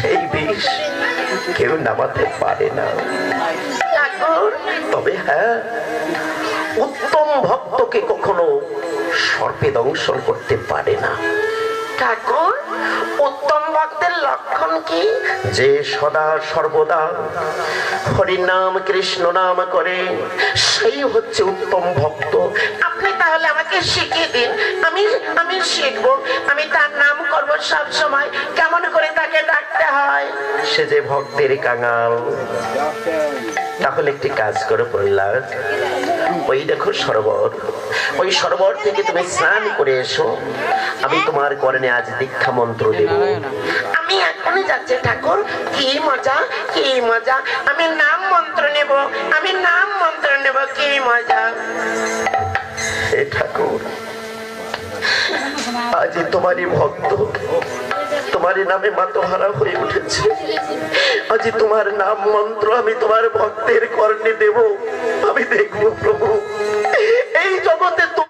সেই বিষ কেউ নামাতে পারে না। তবে হ্যাঁ উত্তম ভক্তকে কখনো সর্পে দংশন করতে পারে না। ঠাকুর উত্তম ভক্তের লক্ষণ কি? যে সদা সর্বদা হরির নাম কৃষ্ণ নাম করে সেই হচ্ছে উত্তম ভক্ত। আপনি তাহলে আমাকে শিখিয়ে দিন। আমি আমি শিখব। আমি তার নাম করব সব সময় হয় সে যে ভক্তের কাঙাল। তাহলে একটি কাজ করে প্রহ্লাদ। ওই দেখো সরোবর। ওই সরোবর থেকে তুমি স্নান করে এসো। আমি তোমার করণে আজ দীক্ষা মন্ত্র দেব। আমি এখনই যাচ্ছি ঠাকুর। কি মজা কি মজা। আমি নাম মন্ত্র নেব আমি নাম মন্ত্র নেব কি মজা। হে ঠাকুর আজ তোমারই ভক্ত। তোমারই নামে মাতোহারা হয়ে উঠেছে। আজি তোমার নাম মন্ত্র আমি তোমার ভক্তের কর্ণে দেব। আমি দেখব প্রভু।